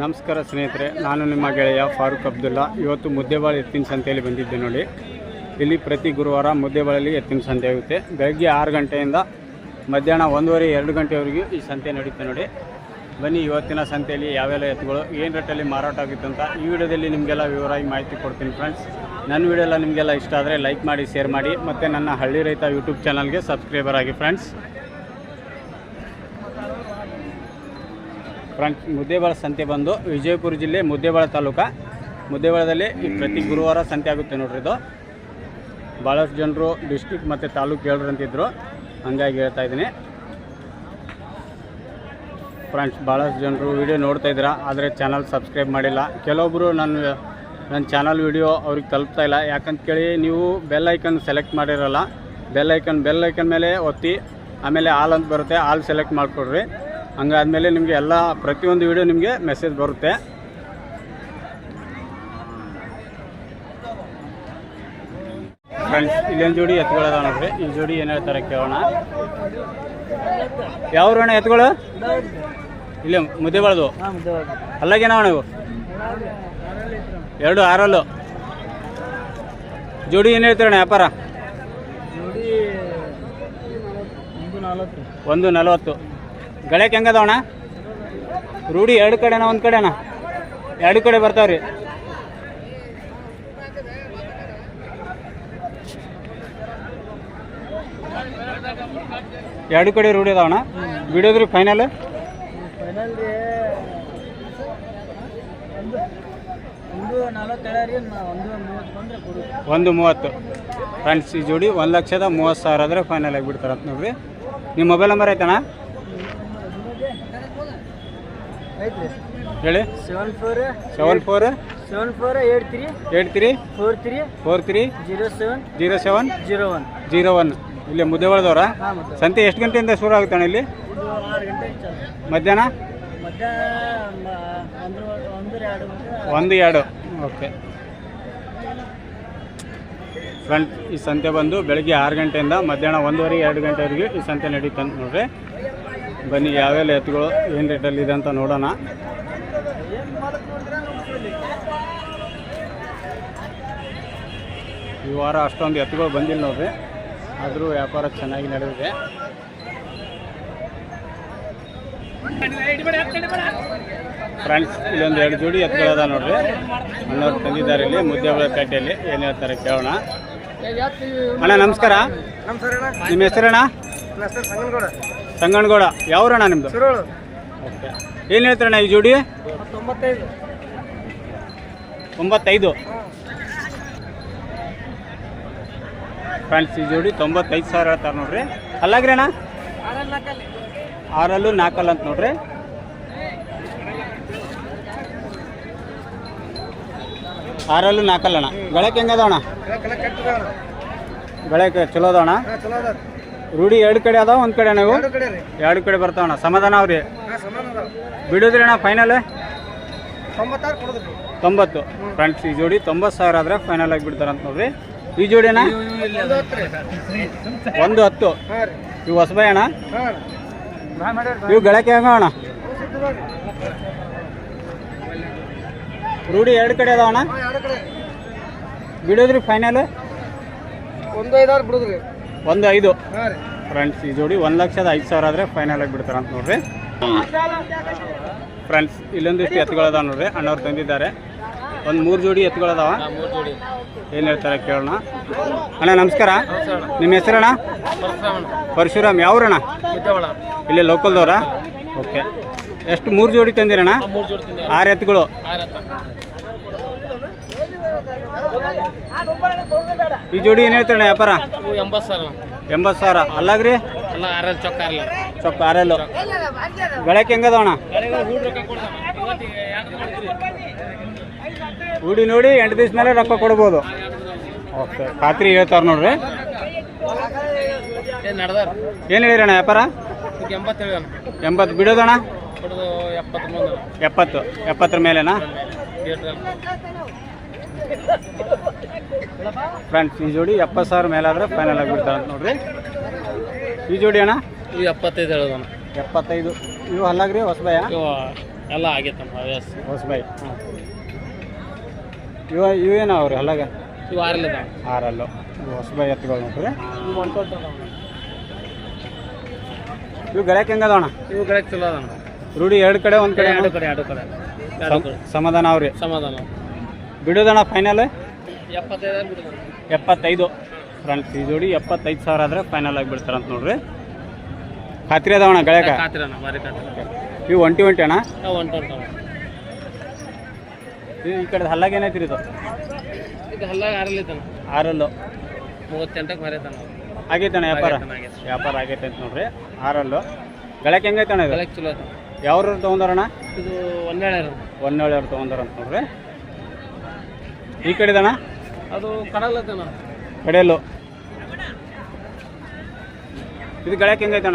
ನಮಸ್ಕಾರ ಸ್ನೇಹಿತರೆ, ನಾನು ನಿಮ್ಮ ಗೆಳೆಯ ಫಾರೂಕ್ ಅಬ್ದುಲ್ಲಾ. ಇವತ್ತು ಮುದ್ದೆಬಾಳು ಎತ್ತಿನ ಸಂತೆಯಲ್ಲಿ ಬಂದಿದ್ದೆ ನೋಡಿ. ಇಲ್ಲಿ ಪ್ರತಿ ಗುರುವಾರ ಮುದ್ದೆಬಾಳಲ್ಲಿ ಎತ್ತಿನ ಸಂತೆ ಆಗುತ್ತೆ. ಬೆಳಗ್ಗೆ ಆರು ಗಂಟೆಯಿಂದ ಮಧ್ಯಾಹ್ನ ಒಂದೂವರೆ, ಎರಡು ಗಂಟೆವರೆಗೂ ಈ ಸಂತೆ ನಡೀತೆ ನೋಡಿ. ಬನ್ನಿ, ಇವತ್ತಿನ ಸಂತೆಯಲ್ಲಿ ಯಾವೆಲ್ಲ ಎತ್ತುಗಳು, ಏನು ರೇಟಲ್ಲಿ ಮಾರಾಟ ಆಗುತ್ತೆ ಅಂತ ಈ ವಿಡಿಯೋದಲ್ಲಿ ನಿಮಗೆಲ್ಲ ವಿವರವಾಗಿ ಮಾಹಿತಿ ಕೊಡ್ತೀನಿ ಫ್ರೆಂಡ್ಸ್ ನನ್ನ ವಿಡಿಯೋ ಎಲ್ಲ ನಿಮಗೆಲ್ಲ ಇಷ್ಟ ಆದರೆ ಲೈಕ್ ಮಾಡಿ ಶೇರ್ ಮಾಡಿ, ಮತ್ತು ನನ್ನ ಹಳ್ಳಿ ರೈತ ಯೂಟ್ಯೂಬ್ ಚಾನಲ್ಗೆ ಸಬ್ಸ್ಕ್ರೈಬರ್ ಆಗಿ ಫ್ರೆಂಡ್ಸ್ ಫ್ರೆಂಡ್ಸ್ ಮುದ್ದೇಬಾಳ ಸಂತೆ ಬಂದು ವಿಜಯಪುರ ಜಿಲ್ಲೆ ಮುದ್ದೇಬಾಳ ತಾಲೂಕು. ಮುದ್ದೇಬಾಳದಲ್ಲಿ ಪ್ರತಿ ಗುರುವಾರ ಸಂತೆ ಆಗುತ್ತೆ ನೋಡ್ರಿ ಇದು. ಭಾಳಷ್ಟು ಜನರು ಡಿಸ್ಟಿಕ್ ಮತ್ತು ತಾಲೂಕು ಹೇಳ್ರು ಅಂತಿದ್ರು. ಹಂಗಾಗಿ ಹೇಳ್ತಾ ಇದ್ದೀನಿ. ಫ್ರೆಂಡ್ಸ್ ಭಾಳಷ್ಟು ಜನರು ವಿಡಿಯೋ ನೋಡ್ತಾ ಇದ್ದೀರಾ, ಆದರೆ ಚಾನಲ್ ಸಬ್ಸ್ಕ್ರೈಬ್ ಮಾಡಿಲ್ಲ. ಕೆಲವೊಬ್ಬರು ನನ್ನ ನನ್ನ ಚಾನಲ್ ವಿಡಿಯೋ ಅವ್ರಿಗೆ ತಲುಪ್ತಾ ಇಲ್ಲ. ಯಾಕಂತ ಕೇಳಿ ನೀವು ಬೆಲ್ ಐಕನ್ ಸೆಲೆಕ್ಟ್ ಮಾಡಿರಲ್ಲ, ಬೆಲ್ ಐಕನ್ ಬೆಲ್ ಐಕನ್ ಮೇಲೆ ಒತ್ತಿ, ಆಮೇಲೆ ಆಲ್ ಅಂತ ಬರುತ್ತೆ, ಆಲ್ ಸೆಲೆಕ್ಟ್ ಮಾಡಿಕೊಡ್ರಿ. ಹಂಗಾದ್ಮೇಲೆ ನಿಮಗೆ ಎಲ್ಲ ಪ್ರತಿಯೊಂದು ವಿಡಿಯೋ ನಿಮಗೆ ಮೆಸೇಜ್ ಬರುತ್ತೆ. ಫ್ರೆಂಡ್ಸ್ ಇಲ್ಲೊಂದು ಜೋಡಿ ಎತ್ಕೊಳ್ಳೋದ ನೋಡ್ರಿ ಈ ಜೋಡಿ ಏನು ಹೇಳ್ತಾರೆ ಕೇಳೋಣ. ಯಾವ ಅಣ್ಣ ಎತ್ತುಗಳು ಇಲ್ಲೇ ಮುದ್ದೆ ಬಳದು. ಅಲ್ಲಾಗೇನವ ಇವು? ಎರಡು ಆರಲ್ಲು. ಜೋಡಿ ಏನು ಹೇಳ್ತೀರಣ್ಣ ವ್ಯಾಪಾರ? ಒಂದು ನಲವತ್ತು. ಗಳಕ್ಕೆ ಹೆಂಗದವಣ ರೂಢಿ ಎರಡು ಕಡೆನ ಒಂದು ಕಡೆನ? ಎರಡು ಕಡೆ ಬರ್ತಾವ್ರಿ. ಎರಡು ಕಡೆ ರೂಢಿ ಅದಾವಣ ಬಿಡೋದ್ರಿ ಫೈನಲ್ ಒಂದು ಮೂವತ್ತು. ಫ್ರೆಂಡ್ಸ್, ಈ ಜೋಡಿ ಒಂದು ಲಕ್ಷದ ಮೂವತ್ತು ಸಾವಿರ ಆದರೆ ಫೈನಲ್ ಆಗಿಬಿಡ್ತಾರೆ ಅಂತ ನೋಡ್ರಿ. ನಿಮ್ಮ ಮೊಬೈಲ್ ನಂಬರ್ ಐತಣ್ಣ? ಐತ್ರಿ ಹೇಳಿ? Seven four seven four seven four eight three eight three four three four three zero seven zero seven zero one zero one ಇಲ್ಲಿ ಮುದ್ದೆವಾಳದವ್ರ? ಸಂತೆ ಎಷ್ಟು ಗಂಟೆಯಿಂದ ಶುರು ಆಗುತ್ತಾನೆ ಇಲ್ಲಿ? ಮಧ್ಯಾಹ್ನ? ಒಂದು ಎರಡು. ಓಕೆ. ಫ್ರೆಂಡ್ ಈ ಸಂತೆ ಬಂದು ಬೆಳಗ್ಗೆ ಆರು ಗಂಟೆಯಿಂದ ಮಧ್ಯಾಹ್ನ ಒಂದೂವರೆ ಎರಡು ಗಂಟೆವರೆಗೆ ಈ ಸಂತೆ ನಡೀತಂತ ನೋಡ್ರಿ. ಬನ್ನಿ ಯಾವೆಲ್ಲ ಎತ್ತುಗಳು ಏನು ರೇಟಲ್ಲಿ ಇದೆ ಅಂತ ನೋಡೋಣ. ಈ ವಾರ ಅಷ್ಟೊಂದು ಎತ್ತುಗಳು ಬಂದಿಲ್ಲ ನೋಡ್ರಿ. ಆದರೂ ವ್ಯಾಪಾರ ಚೆನ್ನಾಗಿ ನಡೆದಿದೆ. ಫ್ರೆಂಡ್ಸ್ ಇಲ್ಲೊಂದು ಎರಡು ಜೋಡಿ ಎತ್ತುಗಳದ ನೋಡ್ರಿ. ಅಣ್ಣವ್ರು ತಂದಿದ್ದಾರೆ ಇಲ್ಲಿ ಮುದ್ದೆಬಳ ಪೇಟೆಯಲ್ಲಿ ಏನು ಹೇಳ್ತಾರೆ ಕೇಳೋಣ. ಅಣ್ಣ ನಮಸ್ಕಾರ. ನಿಮ್ಮ ಹೆಸರಣ್ಣ? ಸಂಗನಗೌಡ ಯಾವ್ರಣ್ಣ ನಿಮ್ಮದು ಸುರೋಳು ಓಕೆ. ಏನು ಹೇಳ್ತಾರಣ್ಣ ಈ ಜೋಡಿ? ತೊಂಬತ್ತೈದು ತೊಂಬತ್ತೈದು? ಫ್ರೆಂಡ್ಸ್ ಈ ಜೋಡಿ ತೊಂಬತ್ತೈದು ಸಾವಿರ ಹೇಳ್ತಾರೆ ನೋಡ್ರಿ. ಅಲ್ಲಾಗ್ರಿ ಅಣ್ಣ? ಆರಲ್ಲೂ ನಾಲ್ಕಲ್ಲ ಅಂತ ನೋಡ್ರಿ. ಆರಲ್ಲೂ ನಾಲ್ಕಲ್ಲ ಅಣ್ಣ. ಗಳಕ್ಕೆ ಹೆಂಗದವಣ ಅಣ್ಣ? ಗಳಕ್ಕೆ ಚಲೋ ಅಣ್ಣ? ರೂಢಿ ಎರಡು ಕಡೆ ಅದಾವ ಒಂದು ಕಡೆ ನಾವು? ಎರಡು ಕಡೆ ರೀ. ಎರಡು ಕಡೆ ಬರ್ತಾವಣ್ಣ ಸಮಾಧಾನ ಅವ್ರಿ? ಹಾಂ ಸಮಾನ ಅದಾವ. ಬಿಡೋದ್ರಿ ಅಣ್ಣ ಫೈನಲ್ ತೊಂಬತ್ತಾರು ಕೊಡೋದ್ರಿ. ತೊಂಬತ್ತು. ಫ್ರೆಂಡ್ಸ್ ಈ ಜೋಡಿ ತೊಂಬತ್ತು ಸಾವಿರ ಆದರೆ ಫೈನಲ್ ಆಗಿ ಬಿಡ್ತಾರಂತ ನೋಡ್ರಿ. ಈ ಜೋಡಿ ಅಣ್ಣ? ಒಂದು ಹತ್ತು ರೀ. ಒಂದು ಹತ್ತು. ಹಾಂ ರೀ. ಇವು ಹೊಸಬಾಯಿ ಅಣ್ಣ? ಹಾಂ ಇವು ಗಳಕ್ಕೆ ಹೆಂಗ ಅಣ್ಣ? ರೂಢಿ ಎರಡು ಕಡೆ ಅದಾವಣ್ಣ ಅಣ್ಣ? ಎರಡು ಕಡೆ. ಬಿಡೋದ್ರಿ ಫೈನಲ್ ಒಂದು ಐದಾರು ಬಿಡುದ್ರಿ. ಒಂದು ಐದು. ಫ್ರೆಂಡ್ಸ್ ಈ ಜೋಡಿ ಒಂದು ಲಕ್ಷದ ಐದು ಸಾವಿರ ಆದರೆ ಫೈನಲ್ ಆಗಿ ಬಿಡ್ತಾರಂತ ನೋಡ್ರಿ. ಫ್ರೆಂಡ್ಸ್ ಇಲ್ಲೊಂದಿಷ್ಟು ಎತ್ತುಗಳದಾವ ನೋಡ್ರಿ. ಅಣ್ಣವ್ರು ತಂದಿದ್ದಾರೆ. ಒಂದು ಮೂರು ಜೋಡಿ ಎತ್ತುಗಳದಾವ ಏನು ಹೇಳ್ತಾರೆ ಕೇಳೋಣ. ಅಣ್ಣ ನಮಸ್ಕಾರ. ನಿಮ್ಮ ಹೆಸರಣ್ಣ? ಪರಶುರಾಮ್ ಯಾವ್ರಣ್ಣ? ಇಲ್ಲಿ ಲೋಕಲ್ದವ್ರಾ? ಓಕೆ. ಎಷ್ಟು ಮೂರು ಜೋಡಿ ತಂದಿರಣ್ಣ? ಆರು ಎತ್ತುಗಳು? ಈ ಜೋಡಿ ಏನು ಹೇಳ್ತಾರಣ್ಣ ವ್ಯಾಪಾರ? ಎಂಬತ್ತು ಸಾವಿರ. ಎಂಬತ್ತು ಸಾವಿರ. ಅಲ್ಲಾಗ್ರಿ? ಅಲ್ಲ ಆರಲ್ಲಿ ಚೊಕ್ಕ ಅಲ್ಲ ಸ್ವಲ್ಪ ಆರೆಲ್ಲು ಊಡಿ ಹೆಂಗದವಣ ರೂಢಿ ನೋಡಿ ಎಂಟು ದಿವಸ ಮೇಲೆ ರೊಕ್ಕ ಕೊಡ್ಬೋದು. ಓಕೆ ಖಾತ್ರಿ ಹೇಳ್ತಾರ ನೋಡ್ರಿ. ಏನು ನಡೆದಾರ. ಏನು ಹೇಳಿರಣ್ಣ ವ್ಯಾಪಾರ? ಎಂಬತ್ತು ಬಿಡೋದಣ್ಣ? ಕೊಡೋದು ಎಪ್ಪತ್ತು ಎಪ್ಪತ್ತು. ಎಪ್ಪತ್ತರ ಮೇಲೆನಾ? ಫ್ರೆಂಡ್ಸ್ ಈ ಜೋಡಿ ಎಪ್ಪತ್ತು ಸಾವಿರ ಮೇಲಾದ್ರೆ ಫೈನಲ್ ಆಗಿಬಿಡ್ತಾರೆ ಅಂತ ನೋಡ್ರಿ. ಈ ಜೋಡಿ ಅಣ್ಣ? ಇವು ಎಪ್ಪತ್ತೈದು ಹೇಳೋದಣ್ಣ. ಎಪ್ಪತ್ತೈದು. ಇವು ಅಲ್ಲಾಗ್ರಿ ಹೊಸಬಾಯ? ಎಲ್ಲ ಆಗೈತಮ್ಮ ಹವ್ಯಾಸ. ಹೊಸಬಾಯಿ. ಇವ ಏನೋ ಅವ್ರಿ ಅಲ್ಲಾಗ? ಇವು ಆರಲ್ಲ ಆರಲ್ಲು. ಹೊಸಬಾಯಿ ಎತ್ತುಗಳು ನೋಡ್ರಿ. ಇವು ಗಳಕ್ಕೆ ಹೆಂಗದ ಹೆಂಗದವಣ ಇವು ಗಳಕ್ಕೆ ಚಲೋ ಅದ ರೂಢಿ ಎರಡು ಕಡೆ ಒಂದು ಕಡೆ ಎರಡು ಕಡೆ ಎರಡು ಕಡೆ. ಸಮಾಧಾನ ಅವ್ರಿ? ಸಮಾಧಾನ. ಬಿಡೋದಣ್ಣ ಫೈನಲ್ ಎಪ್ಪತ್ತೈದು ಫ್ರೆಂಡ್ಸ್ ಈ ಜೋಡಿ ಎಪ್ಪತ್ತೈದು ಸಾವಿರ ಆದರೆ ಫೈನಲ್ ಆಗಿ ಬಿಡ್ತಾರಂತ ನೋಡ್ರಿ. ಖಾತ್ರಿ ಅದಾವಣ ಗಳಕ ಇವು ಒಂಟಿ ಒಂಟಿ ಅಣ್ಣ? ಈ ಕಡೆ ಹಲ್ಲಾಗ ಏನೈತಿ ಇದು? ಆರಲ್ಲು ಮೂವತ್ತೆಂಟಕ್ಕೆ ಮರಿತಾನ ಆಗೈತಣ್ಣ ವ್ಯಾಪಾರ ವ್ಯಾಪಾರ ಆಗೈತೆ ಅಂತ ನೋಡ್ರಿ. ಆರಲ್ಲು. ಗಳಕ್ಕೆ ಹೆಂಗೈತಣ್ಣ ಇದು? ಚಲೋ ಯಾವ್ರವ್ರು ಯಾವ್ರು ತೊಗೊಂಡಾರಣ್ಣ ಇದು ಒಂದೇಳೆ ಒಂದೇಳವ್ರು ತೊಗೊಂಡಾರಂತ ನೋಡ್ರಿ. ಈ ಕಡೆದಣ್ಣ? ಅದು ಕಡಲತನ ಕಡೆಯಲ್ಲು ಇದು ಗಳಕ್ಕೆ ಗಳಕ್ಕೆ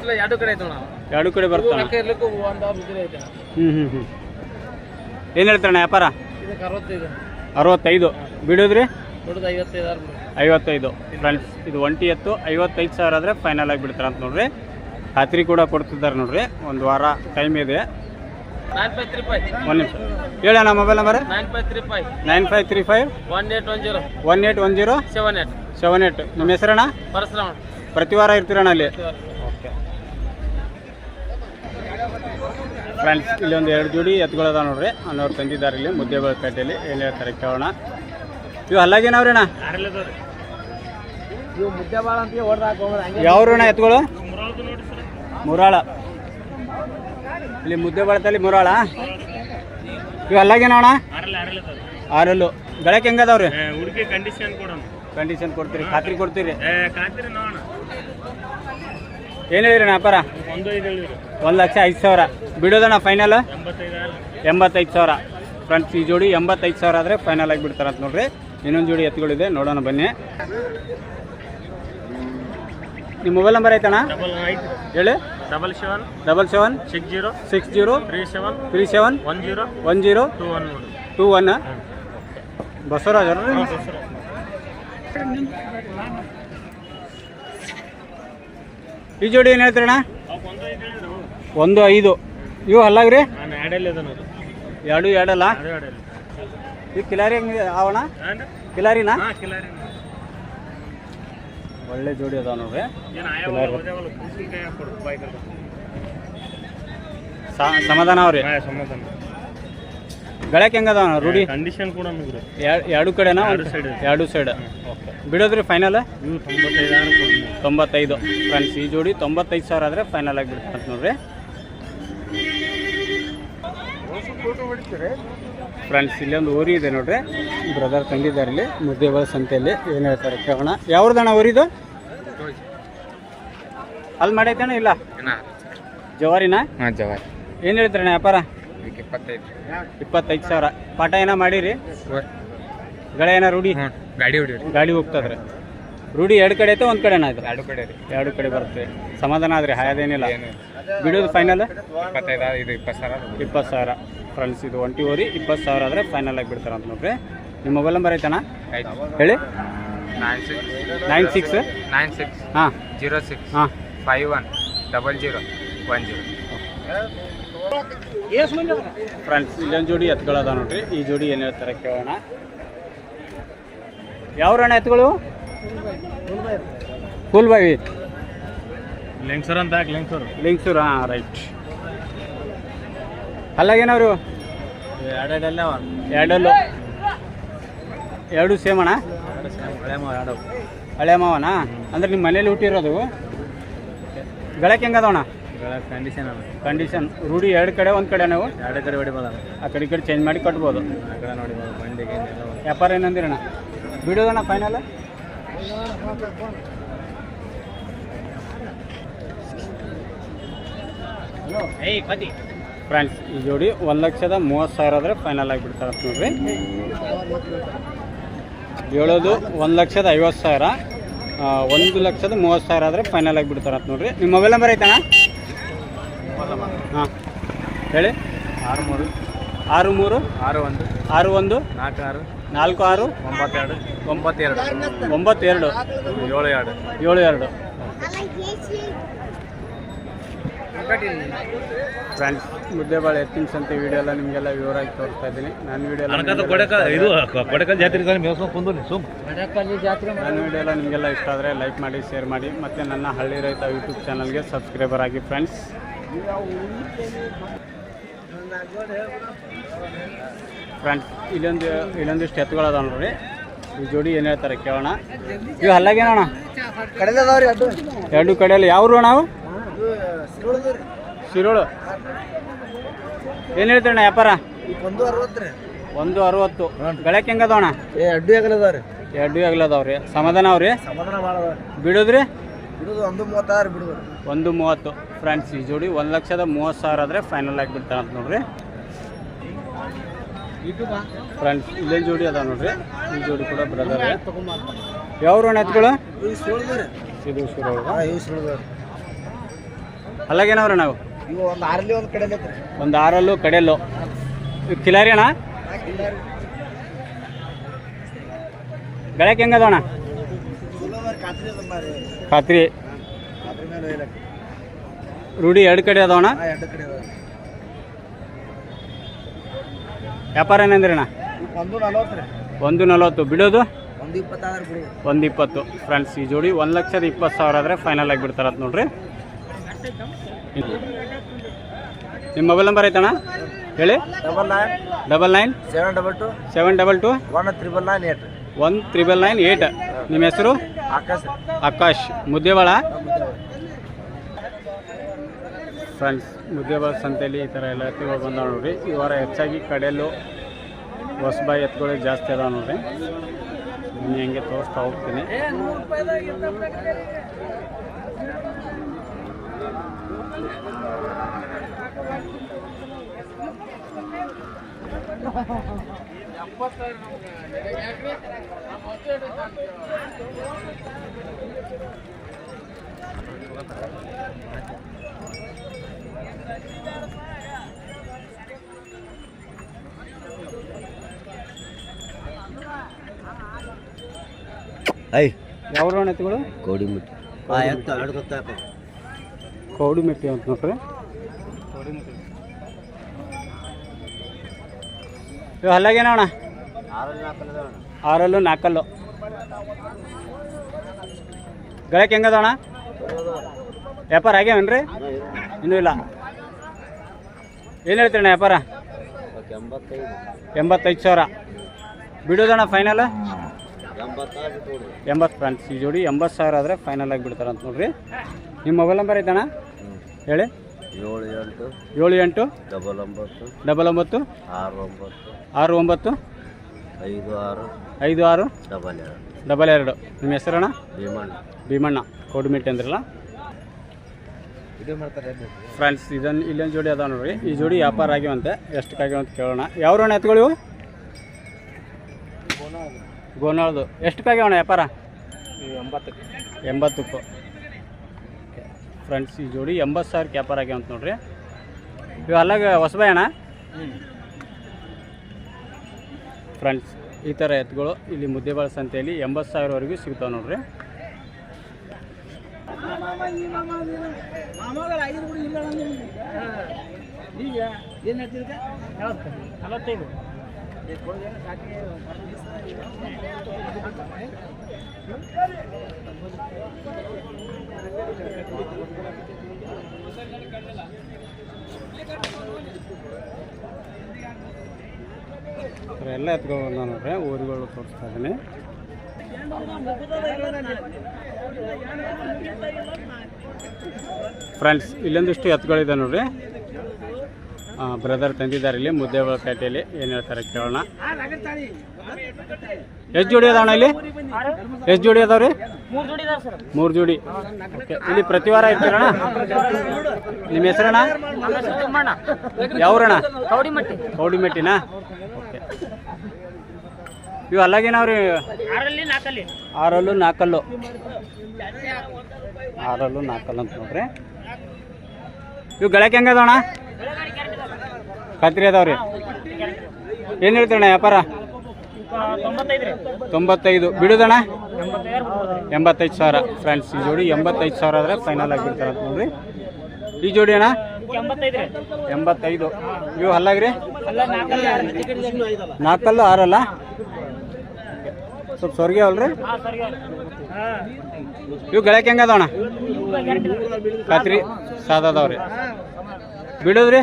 ಚಲೋ ಎರಡು ಕಡೆ ಐತಣ ಎರಡು ಕಡೆ ರೊಕ್ಕ ಇರ್ಲಿಕ್ಕೂ ಒಂದು ಬಿದ್ದರೆ ಐತೆ ಹ್ಞೂ ಹ್ಞೂ ಹ್ಞೂ ಏನು ಹೇಳ್ತಾರಣ್ಣ ವ್ಯಾಪಾರ? ಇದಕ್ಕೆ ಅರವತ್ತೈದು. ಅರವತ್ತೈದು. ಬಿಡೋದ್ರಿ? ದೊಡ್ಡದು ಐವತ್ತೈದು ಆರು ಐವತ್ತೈದು. ಫ್ರೆಂಡ್ಸ್ ಇದು ಒಂಟಿ ಎತ್ತು. ಐವತ್ತೈದು ಸಾವಿರ ಆದರೆ ಫೈನಲ್ ಆಗಿ ಬಿಡ್ತಾರೆ ಅಂತ ನೋಡ್ರಿ. ಖಾತ್ರಿ ಕೂಡ ಕೊಡ್ತಿದ್ದಾರೆ ನೋಡ್ರಿ. ಒಂದು ವಾರ ಟೈಮ್ ಇದೆ. ಒಂದು ನಿಮಿಷ. ಹೇಳಣ್ಣ mobile number nine five three five? One eight one zero. One eight one zero? Seven eight. Seven eight. ನಿಮ್ಮ ಹೆಸರಣ್ಣ? ಪರಶುರಾಮ. ಪ್ರತಿ ವಾರ ಇರ್ತೀರಣ್ಣ ಅಲ್ಲಿ? ಓಕೆ. ಫ್ರೆಂಡ್ಸ್ ಒಂದು ಎರಡು ಜೋಡಿ ಎತ್ಗಳದ ನೋಡ್ರಿ. ಅನ್ನೋರು ತಂದಿದ್ದಾರೆ ಇಲ್ಲಿ ಮುದ್ದೆಗಳ ಕಟ್ಟೆಯಲ್ಲಿ ಏನು ಹೇಳ್ತಾರೆ ಕೇಳೋಣ ಇವು ಹಂಗೆ ಯಾವ್ರಣ್ಣ ಎತ್ತುಗಳು? ಮುರಾಳ. ಇಲ್ಲಿ ಮುದ್ದೆ ಬಳತಲ್ಲಿ ಮುರಾಳ? ಇವು ಆರಲ್ಲು. ಬೆಳಕ್ಕೆ ಹೆಂಗದವ್ರಿ? ಹುಡುಗಿ ಕಂಡೀಷನ್ ಕೊಡೋಣ. ಕಂಡೀಷನ್ ಕೊಡ್ತೀರಿ ಖಾತ್ರಿ ಕೊಡ್ತೀರಿ? ಏನು ಹೇಳಿರಿ ವ್ಯಾಪಾರ? ಒಂದು ಲಕ್ಷ ಐದು ಸಾವಿರ. ಬಿಡೋದಣ್ಣ ಫೈನಲ್ ಎಂಬತ್ತೈದು ಸಾವಿರ. ಫ್ರೆಂಡ್ಸ್ ಈ ಜೋಡಿ ಎಂಬತ್ತೈದು ಸಾವಿರ ಆದರೆ ಫೈನಲ್ ಆಗಿ ಬಿಡ್ತಾರಂತ ನೋಡ್ರಿ. ಇನ್ನೊಂದು ಜೋಡಿ ಎತ್ತುಗಳಿದೆ ನೋಡೋಣ ಬನ್ನಿ. ನಿಮ್ಮ ಮೊಬೈಲ್ ನಂಬರ್ ಐದು ಹೇಳಿ. Double seven double seven six zero six zero three seven three seven one zero one zero two one two one Basavaraj ಅಲ್ರಿ ಈ ಜೋಡಿ ಏನು ಹೇಳ್ತೀರಣ್ಣ? ಒಂದು ಐದು. ಇವು ಅಲ್ಲಾಗ್ರಿ? ಎರಡು ಎರಡಲ್ಲ? ಈ ಕಿಲಾರಿ ಹೆಂಗಿದೆ? ಅವಣ ಕಿಲಾರಿನಾ. ಒಳ್ಳೆ ಜೋಡಿ ಅದಾವ ನೋಡ್ರಿ. ಸಮಾಧಾನ ಅವ್ರಿ? ಸಮಾಧಾನ. ಗಳಕ್ಕೆ ಹೆಂಗದ ರೂಢಿ? ಕಂಡೀಷನ್ ಕೂಡ ಎರಡು ಕಡೆನಾ? ಎರಡು side. ಎರಡು ಸೈಡ್ ಬಿಡೋದ್ರಿ ಫೈನಲ್ ತೊಂಬತ್ತೈದು. ಫ್ರೆಂಡ್ಸ್ ಈ ಜೋಡಿ ತೊಂಬತ್ತೈದು ಸಾವಿರ ಆದರೆ ಫೈನಲ್ ಆಗಿ ಬಿಡ್ತಾರೆ ನೋಡ್ರಿ. ಫ್ರೆಂಡ್ಸ್ ಇಲ್ಲೊಂದು ಓರಿ ಇದೆ ನೋಡ್ರಿ. ಬ್ರದರ್ ತಂದಿದ್ದಾರೆ ಇಲ್ಲಿ ಮುದ್ದೆಗಳ ಸಂತೆಯಲ್ಲಿ. ಏನು ಹೇಳ್ತಾರೆ ಕೇಳೋಣ. ಯಾವ್ದಣ್ಣ ಓರಿದು ಅಲ್ಲಿ ಮಾಡೈತಣ್ಣ ಇಲ್ಲ? ಜವಾರಿನಾ? ಹಾಂ ಜವಾರಿ. ಏನು ಹೇಳ್ತಾರಣ್ಣ ವ್ಯಾಪಾರ? ಇಪ್ಪತ್ತೈದು. ಸಾವಿರ. ಪಾಠ ಏನ ಮಾಡಿರಿ? ಗಳ ಏನೋ ರೂಢಿ? ಗಾಡಿ ಗಾಡಿ ಹೋಗ್ತದ್ರಿ. ರೂಢಿ ಎರಡು ಕಡೆ ಐತೆ ಒಂದು ಕಡೆನ ಇದು? ಎರಡು ಕಡೆ ರೀ ಎರಡು ಕಡೆ ಬರುತ್ತೆ. ಸಮಾಧಾನ ಆದ್ರಿ ಹಾಯದೇನಿಲ್ಲ. ಬಿಡೋದು ಫೈನಲ್ ಇಪ್ಪತ್ತೈದು ಇದು ಇಪ್ಪತ್ತು ಸಾವಿರ ಇಪ್ಪತ್ತು ಸಾವಿರ. ಫ್ರೆಂಡ್ಸ್ ಇದು ಒಂಟಿ ಓರಿ ಇಪ್ಪತ್ತು ಸಾವಿರ ಆದರೆ ಫೈನಲ್ ಆಗಿ ಬಿಡ್ತಾರೆ ಅಂತ ನೋಡ್ರಿ. ನಿಮ್ಮ ಮೊಬೈಲ್ ನಂಬರ್ ಐತಣ್ಣ? ಹೇಳಿ. Nine six nine six nine six ಹಾಂ. ಜೀರೋ ಸಿಕ್ಸ್ ಹಾಂ. Five one double zero one zero friends ಇಲ್ಲೊಂದು ಜೋಡಿ ಎತ್ಕೊಳ್ಳೋದ ನೋಡ್ರಿ. ಈ ಜೋಡಿ ಏನು ಹೇಳ್ತಾರೆ ಕೇಳೋಣ. ಯಾವ ರಣ ಫುಲ್ ಬಾವಿ ಲೆಂಗ್ಸರ್ ಅಂತ ಲೆಂಗ್ಸರ್ ಲಿಂಕ್ಸೂರು ಹಾಂ ರೈಟ್ ಅಲ್ಲಾಗೇನವರು ಎರಡಲ್ಲ ಎರಡಲ್ಲು? ಎರಡು ಸೇಮ್ ಅಣ್ಣ? ಹಳೆ ಮಾವನ? ಅಂದ್ರೆ ನಿಮ್ಮ ಮನೇಲಿ ಹುಟ್ಟಿರೋದು ಗಳಕ್ಕೆ ಹೆಂಗದವಣ ಕಂಡೀಷನ್ ಕಂಡೀಷನ್ ರೂಢಿ ಎರಡು ಕಡೆ ಒಂದು ಕಡೆ ನಾವು? ಎರಡು ಕಡೆ ಹೊಡಿಬೋದು ಆ ಕಡೆ ಕಡೆ ಚೇಂಜ್ ಮಾಡಿ ಕಟ್ಬೋದು. ಆ ಕಡೆ ನೋಡಿಬೋದು ವ್ಯಾಪಾರ ಏನಂದಿರಣ್ಣ? ಬಿಡೋದಣ್ಣ ಫೈನಲ್ ಫ್ರೆಂಡ್ಸ್ ಈ ಜೋಡಿ ಒಂದು ಲಕ್ಷದ ಮೂವತ್ತು ಸಾವಿರ ಆದರೆ ಫೈನಲ್ ಆಗಿಬಿಡ್ತಾರೆ ಅಂತ ನೋಡ್ರಿ. ಹೇಳೋದು ಒಂದು ಲಕ್ಷದ ಐವತ್ತು ಸಾವಿರ ಒಂದು ಲಕ್ಷದ ಮೂವತ್ತು ಸಾವಿರ ಆದರೆ ಫೈನಲ್ ಆಗಿಬಿಡ್ತಾರೆ ಅಂತ ನೋಡ್ರಿ. ನಿಮ್ಮ ಮೊಬೈಲ್ ನಂಬರ್ ಐತಣ್ಣ? ಹಾಂ. ಹೇಳಿ. ಆರು ಮೂರು. ಆರು ಮೂರು ಆರು ಒಂದು. ಆರು ಒಂದು. ನಾಲ್ಕು ಆರು. ನಾಲ್ಕು ಆರು? ಒಂಬತ್ತೆರಡು. ಒಂಬತ್ತೆರಡು. ಒಂಬತ್ತೆರಡು. ಏಳು ಎರಡು ಏಳು ಎರಡು ಫ್ರೆಂಡ್ಸ್ ಮುದ್ದೆಬಾಳೆ ಎತ್ತಿನ ಸಂತೆ ವಿಡಿಯೋ ಎಲ್ಲ ನಿಮಗೆಲ್ಲ ವಿವರವಾಗಿ ತೋರಿಸ್ತಾ ಇದ್ದೀನಿ. ನನ್ನ ವಿಡಿಯೋ ನನ್ನ ವಿಡಿಯೋ ಎಲ್ಲ ನಿಮಗೆಲ್ಲ ಇಷ್ಟ ಆದರೆ ಲೈಕ್ ಮಾಡಿ ಶೇರ್ ಮಾಡಿ ಮತ್ತು ನನ್ನ ಹಳ್ಳಿ ರೈತ ಯೂಟ್ಯೂಬ್ ಚಾನಲ್ಗೆ ಸಬ್ಸ್ಕ್ರೈಬರ್ ಆಗಿ ಫ್ರೆಂಡ್ಸ್ ಫ್ರೆಂಡ್ಸ್ ಇಲ್ಲೊಂದು ಇಲ್ಲೊಂದಿಷ್ಟು ಎತ್ತುಗಳು ಅದಾವ ನೋಡ್ರಿ. ಈ ಜೋಡಿ ಏನು ಹೇಳ್ತಾರೆ ಕೇಳೋಣ. ಇವು ಅಲ್ಲಾಗೇನೋಣ ಎರಡು ಕಡೆಯಲ್ಲಿ ಯಾವ ನಾವು ಶಿರೋಳು. ಏನು ಹೇಳ್ತೀರಣ್ಣ ವ್ಯಾಪಾರ? ಒಂದು ಅರವತ್ತು. ಗಳಕ್ಕೆ ಹೆಂಗದವಣ್ಣ ಏ ಅಡ್ಡು ಆಗಲದಾವ್ರಿ ಎರಡು ಆಗ್ಲದವ್ರಿ ಸಮಾಧಾನ ಅವ್ರಿ? ಬಿಡೋದ್ರಿ? ಬಿಡುದು ಒಂದು ಮೂವತ್ತಾರು ಬಿಡುದು. ಒಂದು ಮೂವತ್ತು. ಫ್ರೆಂಡ್ಸ್ ಈ ಜೋಡಿ ಒಂದು ಲಕ್ಷದ ಮೂವತ್ತು ಸಾವಿರ ಆದರೆ ಫೈನಲ್ ಆಗಿಬಿಡ್ತಾರೆ ಅಂತ ನೋಡ್ರಿ. ಫ್ರೆಂಡ್ಸ್ ಇಲ್ಲೇ ಜೋಡಿ ಅದ ನೋಡ್ರಿ. ಈ ಜೋಡಿ ಕೂಡ ಬ್ರದರ್ ಯಾವ್ರು ಎತ್ಗಳು ಅಲ್ಲಾಗೇನವ್ರ ಇದು ನಾವು? ಒಂದು ಆರಲ್ಲಿ ಒಂದು ಕಡೆ ಐತ್ರಿ. ಒಂದು ಆರಲ್ಲು ಕಡೆಯಲ್ಲು ಕಿಲಾರಿ ಅಣ್ಣ? ಬೆಳಕ್ಕೆ ಹೆಂಗದಣ್ಣ ಸುಳ್ಳದವ್ರಿ ಖಾತ್ರಿ. ರೂಢಿ ಎರಡು ಕಡೆ ಅದಾವಣ ವ್ಯಾಪಾರ ಏನಂದ್ರೆ ಅಣ್ಣ? ಒಂದು ನಲ್ವತ್ತು. ಬಿಡುದು? ಒಂದು ಇಪ್ಪತ್ತು. ಫ್ರೆಂಡ್ಸ್ ಈ ಜೋಡಿ ಒಂದು ಲಕ್ಷದ ಇಪ್ಪತ್ತು ಸಾವಿರ ಆದರೆ ಫೈನಲ್ ಆಗಿ ಬಿಡ್ತಾರಂತ ನೋಡ್ರಿ. ನಿಮ್ಮ ಮೊಬೈಲ್ ನಂಬರ್ ಐತಣ್ಣ? ಹೇಳಿ. Double nine double nine seven double two seven double two one triple nine eight one triple nine eight ನಿಮ್ಮ ಹೆಸರು? ಆಕಾಶ. ಮುದ್ದೇವಾಳ? ಫ್ರೆಂಡ್ಸ್, ಮುದ್ದೇವಾಳ ಸಂತೆಯಲ್ಲಿ ಈ ಥರ ಎಲ್ಲ ಎತ್ತುಗಳು ಬಂದಾವೆ ನೋಡ್ರಿ. ಈ ವಾರ ಹೆಚ್ಚಾಗಿ ಕಡೆಯಲ್ಲೂ ಹೊಸಬಾಯಿ ಎತ್ತುಗಳೇ ಜಾಸ್ತಿ ಅದಾವ ನೋಡ್ರಿ. ಇನ್ನು ಹಂಗೆ ತೋರಿಸ್ತಾ ಹೋಗ್ತೀನಿ. ಐ. ಯಾವ ಎತ್ತುಗಳು? ಕೋಡಿ ಮುಟ್ಟಿ ಹಾಂ ಎತ್ತ ಕೌಡಿ ಮೆಟ್ಟಿ ಅಂತ ನೋಡ್ರಿ. ಇವು ಹಲ್ಲಾಗೇನ ಅಣ್ಣ? ಆರಲ್ಲು ನಾಲ್ಕಲ್ಲು ಗಳಕ್ಕೆ ಹೆಂಗದ ಅಣ್ಣ? ವ್ಯಾಪಾರ ಆಗ್ಯಾವೇನ್ರಿ ಇನ್ನೂ ಇಲ್ಲ. ಏನು ಹೇಳ್ತೀರಣ್ಣ ವ್ಯಾಪಾರ? ಎಂಬತ್ತೈದು ಸಾವಿರ. ಬಿಡೋದಣ್ಣ ಫೈನಲ್ ಎಂಬತ್ತು ಫ್ರೆಂಡ್ಸ್ ಈ ಜೋಡಿ ಎಂಬತ್ತು ಸಾವಿರ ಆದರೆ ಫೈನಲ್ ಆಗಿ ಬಿಡ್ತಾರಂತ ನೋಡ್ರಿ. ನಿಮ್ಮ ಮೊಬೈಲ್ ನಂಬರ್ ಐತಣ್ಣ? ಹೇಳಿ. ಏಳು ಎಂಟು ಏಳು ಎಂಟು ಡಬಲ್ ಒಂಬತ್ತು ಡಬಲ್ ಒಂಬತ್ತು ಆರು ಒಂಬತ್ತು ಆರು ಒಂಬತ್ತು ಐದು ಆರು ಐದು ಆರು ಡಬಲ್ ಎರಡು. ಡಬಲ್ ಎರಡು. ನಿಮ್ಮ ಹೆಸರಣ್ಣ? ಭೀಮಣ್ಣ. ಭೀಮಣ್ಣ. ಕೋಡಿಮಿಟ್ಟಿ ಅಂದ್ರಲ್ಲ? ಇದೇ ಮಾಡ್ತಾರೆ ಫ್ರೆಂಡ್ಸ್ ಇದನ್ನು ಇಲ್ಲೊಂದು ಜೋಡಿ ಅದಾವ ನೋಡ್ರಿ. ಈ ಜೋಡಿ ವ್ಯಾಪಾರ ಆಗಿವಂತೆ ಎಷ್ಟಕ್ಕಾಗಿವೆ ಅಂತ ಕೇಳೋಣ. ಯಾವ ಅಣ್ಣ ಎತ್ಕೊಳ್ಳಿ ಗೋನಾಳ್ದು ಅಣ್ಣ ವ್ಯಾಪಾರ? ಎಂಬತ್ತಕ್ಕೆ ಎಂಬತ್ತಕ್ಕೂ. ಫ್ರೆಂಡ್ಸ್, ಈ ಜೋಡಿ ಎಂಬತ್ತು ಸಾವಿರ ಕ್ಯಾಪರ್ ಆಗ್ಯಾವ ಅಂತ ನೋಡ್ರಿ. ಇವು ಅಲ್ಲಾಗ ಹೊಸಬಾಯಣ್ಣ ಫ್ರೆಂಡ್ಸ್, ಈ ಥರ ಎತ್ತುಗಳು ಇಲ್ಲಿ ಮುದ್ದೆಬಾಳ ಸಂತೆಯಲ್ಲಿ ಎಂಬತ್ತು ಸಾವಿರವರೆಗೂ ಸಿಗ್ತಾವೆ ನೋಡ್ರಿ. ಎಲ್ಲ ಎತ್ಕೊಬೋದು ನೋಡ್ರೆ ಊರುಗಳು ತೋರಿಸ್ತಾ ಇದ್ದೀನಿ ಫ್ರೆಂಡ್ಸ್ ಇಲ್ಲೊಂದಿಷ್ಟು ಎತ್ತುಗಳಿದೆ ನೋಡ್ರಿ. ಬ್ರದರ್ ತಂದಿದ್ದಾರೆ ಇಲ್ಲಿ ಮುದ್ದೆ ಪೇಟೆಯಲ್ಲಿ. ಏನು ಹೇಳ್ತಾರೆ ಕೇಳೋಣ. ಎಷ್ಟು ಜೋಡಿ ಅದಾವಣ ಇಲ್ಲಿ? ಎಷ್ಟು ಜೋಡಿ ಅದಾವ್ರಿ ಮೂರು ಜೋಡಿ. ಇಲ್ಲಿ ಪ್ರತಿ ವಾರ ಇರ್ತೀರಣ ನಿಮ್ಮ ಹೆಸರಣ್ಣ? ಯಾವ್ರಣ ಕೌಡಿ ಮಟ್ಟಿ ಕೌಡಿಮೆಟ್ಟಿನಾ? ಓಕೆ. ಇವು ಅಲ್ಲಾಗೇನವ್ರಿ ಆರಲ್ಲು ನಾಲ್ಕಲ್ಲು ಆರಲ್ಲು ನಾಲ್ಕಲ್ಲು ಅಂತ ನೋಡ್ರಿ. ಇವು ಗಳಕ್ಕೆ ಹೆಂಗದವಣ? ಕತ್ರಿ ಅದಾವ್ರಿ. ಏನು ಹೇಳ್ತೀರಣ್ಣ ವ್ಯಾಪಾರ? ತೊಂಬತ್ತೈದು. ಬಿಡುದಣ್ಣ? ಎಂಬತ್ತೈದು ಸಾವಿರ. ಫ್ರೆಂಡ್ಸ್, ಈ ಜೋಡಿ ಎಂಬತ್ತೈದು ಸಾವಿರ ಆದರೆ ಫೈನಲ್ ಆಗಿರ್ತಾರೆ ನೋಡ್ರಿ. ಈ ಜೋಡಿ ಅಣ್ಣ? ಎಂಬತ್ತೈದು. ಇವು ಹಲ್ಲಾಗ್ರಿ? ನಾಲ್ಕಲ್ಲು ಆರಲ್ಲ? ಸ್ವಲ್ಪ ಸ್ವರ್ಗಿ ಅವಲ್ರಿ? ಇವು ಗಳಕ್ಕೆ ಹೆಂಗದ ಅಣ್ಣ ಖಾತ್ರಿ ಸಾದದವ್ರಿ. ಬಿಡೋದ್ರಿ?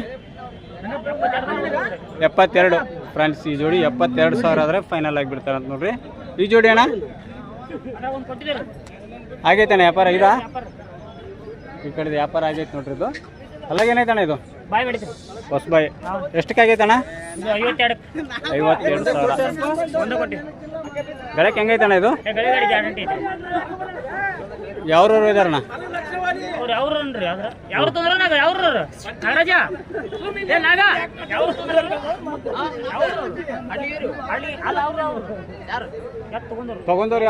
ಎಪ್ಪತ್ತೆರಡು. ಫ್ರೆಂಡ್ಸ್ ಈ ಜೋಡಿ ಎಪ್ಪತ್ತೆರಡು ಸಾವಿರ ಆದರೆ ಫೈನಲ್ ಆಗಿ ಬಿಡ್ತಾರೆ ಅಂತ ನೋಡ್ರಿ. ಈ ಜೋಡಿ ಅಣ್ಣ? ಆಗೈತೆ ಅಣ್ಣ ವ್ಯಾಪಾರ ಇದಾ? ಈ ಕಡೆದು ವ್ಯಾಪಾರ ಆಗೈತೆ ನೋಡ್ರಿ ಇದು. ಅಲ್ಲಾಗ ಏನೈತೆ ಅಣ್ಣ ಇದು? ಹೊಸ ಬಾಯಿ. ಎಷ್ಟಕ್ಕೆ ಆಗೈತೆ ಅಣ್ಣ ಐವತ್ತೆರಡು. ಸಾವಿರ. ಗಳಕ್ಕೆ ಹೆಂಗೈತೆ ಅಣ್ಣ ಇದು? ಯಾವ್ರವ್ರು ಇದಾರಣ್ಣ ತೊಂದ್ರೆ ನಾಗ ಯಾವ್ರ ನಾಗರಾಜ? ಏ ನಾಗ? ಯಾವ್ರು ತೊಂದ್ರೆ ಅಲ್ಲ ಅವ್ರು? ಯಾರು ತಗೊಂಡ್ರು ತಗೊಂಡವ್ರು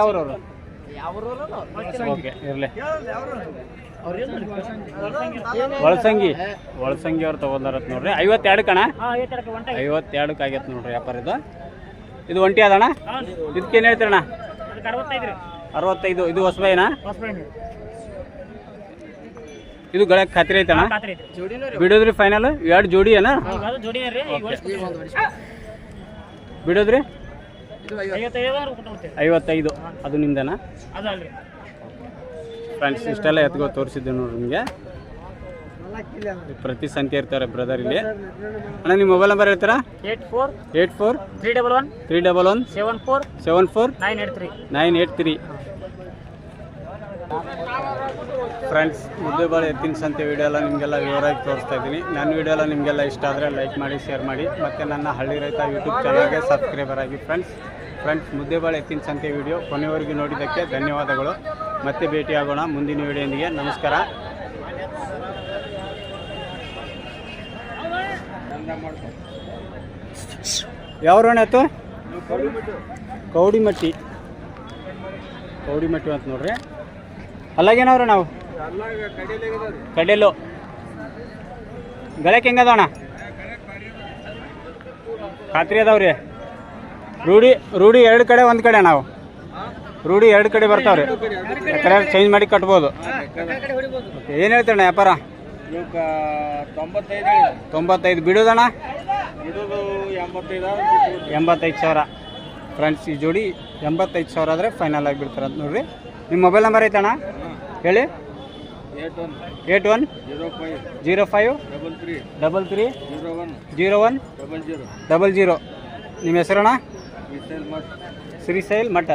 ಒಳಸಂಗಿ ಒಳಸಂಗಿ ಅವ್ರು ತಗೊಂಡಾರತ್ ನೋಡ್ರಿ. ಐವತ್ತೆರಡು ಕಣ ಐವತ್ತೆರಡಕ್ಕೆ ಆಗೈತೆ ನೋಡ್ರಿ ವ್ಯಾಪಾರ ಇದು. ಇದು ಒಂಟಿ ಅದಣ್ಣ? ಇದಕ್ಕೇನು ಹೇಳ್ತೀರಣ್ಣ? ಅರವತ್ತೈದು. ಇದು ಹೊಸಬೈನಿ. ಇದು ಗಳ ಖಾತ್ರಿ ಐತಣ್ಣ? ಖಾತ್ರಿ ಬಿಡೋದ್ರಿ ಫೈನಲ್ ಎರಡು ಜೋಡಿ ಏನ ಬಿಡೋದ್ರಿ? ಐವತ್ತೈದು ಅದು ನಿಮ್ದನಾ ಫ್ರೆಂಡ್ಸ್ ಇಷ್ಟೆಲ್ಲ ಎತ್ಕೋ ತೋರಿಸಿದ್ದೆ ನೋಡ್ರಿ ನಿಮಗೆ. ಪ್ರತಿ ಸಂತೆ ಇರ್ತಾರೆ ಬ್ರದರ್ ಇಲ್ಲಿ. ಅಣ್ಣ ನಿಮ್ಮ ಮೊಬೈಲ್ ನಂಬರ್ ಹೇಳ್ತೀರಾ? Eight four eight four three double one three double one seven four seven four nine eight three. Nine eight three. Friends Muddebihal ಎತ್ತಿನ ಸಂತೆ ವೀಡಿಯೋ ಎಲ್ಲ ನಿಮಗೆಲ್ಲ ವಿವರವಾಗಿ ತೋರಿಸ್ತಾ ಇದ್ದೀನಿ. ನನ್ನ ವೀಡಿಯೋ ಎಲ್ಲ ನಿಮಗೆಲ್ಲ ಇಷ್ಟ ಆದರೆ ಲೈಕ್ ಮಾಡಿ ಶೇರ್ ಮಾಡಿ. ಮತ್ತು ನನ್ನ ಹಳ್ಳಿ ರೈತ ಯೂಟ್ಯೂಬ್ ಚಾನಲ್ಗೆ ಸಬ್ಸ್ಕ್ರೈಬರ್ ಆಗಿ ಫ್ರೆಂಡ್ಸ್ ಫ್ರೆಂಡ್ಸ್ ಮುದ್ದೆಬಾಳೆ ಎತ್ತಿನ ಸಂತೆ ವಿಡಿಯೋ ಕೊನೆವರೆಗೂ ನೋಡಿದ್ದಕ್ಕೆ ಧನ್ಯವಾದಗಳು. ಮತ್ತೆ ಭೇಟಿಯಾಗೋಣ ಮುಂದಿನ ವೀಡಿಯೋದಿಗೆ ನಮಸ್ಕಾರ. ಯಾವ ರೋಣ ಆಯ್ತು ಕೌಡಿಮಟ್ಟಿ. ಕೌಡಿಮಟ್ಟಿ ಅಂತ ನೋಡ್ರಿ. ಅಲ್ಲಾಗೇನವ್ರಿ ನಾವು? ಕಡೆಲು. ಗಳಕ್ಕೆ ಹೆಂಗದವಣ ಖಾತ್ರಿ ಅದಾವ್ರಿ. ರೂಢಿ ರೂಢಿ ಎರಡು ಕಡೆ, ಒಂದು ಕಡೆ ನಾವು. ರೂಢಿ ಎರಡು ಕಡೆ ಬರ್ತಾವ್ರಿ. ಕಡೆ ಚೇಂಜ್ ಮಾಡಿ ಕಟ್ಬೋದು. ಏನು ಹೇಳ್ತಾರಣ್ಣ ವ್ಯಾಪಾರ? ತೊಂಬತ್ತೈದು. ಬಿಡೋದಣ್ಣ? ಎಂಬತ್ತೈದು ಸಾವಿರ. ಫ್ರೆಂಡ್ಸ್, ಈ ಜೋಡಿ ಎಂಬತ್ತೈದು ಸಾವಿರ ಆದರೆ ಫೈನಲ್ ಆಗಿ ಬಿಡ್ತಾರೆ ಅಂತ ನೋಡ್ರಿ. ನಿಮ್ಮ ಮೊಬೈಲ್ ನಂಬರ್ ಐತಣ್ಣ? ಹೇಳಿ? Eight one. Zero five. Zero five? Double three. Double three? Zero one. Zero one? Double zero. Double zero. ನಿಮ್ಮ ಹೆಸರಣ್ಣ? ಶ್ರೀಶೈಲ್ ಮಠ.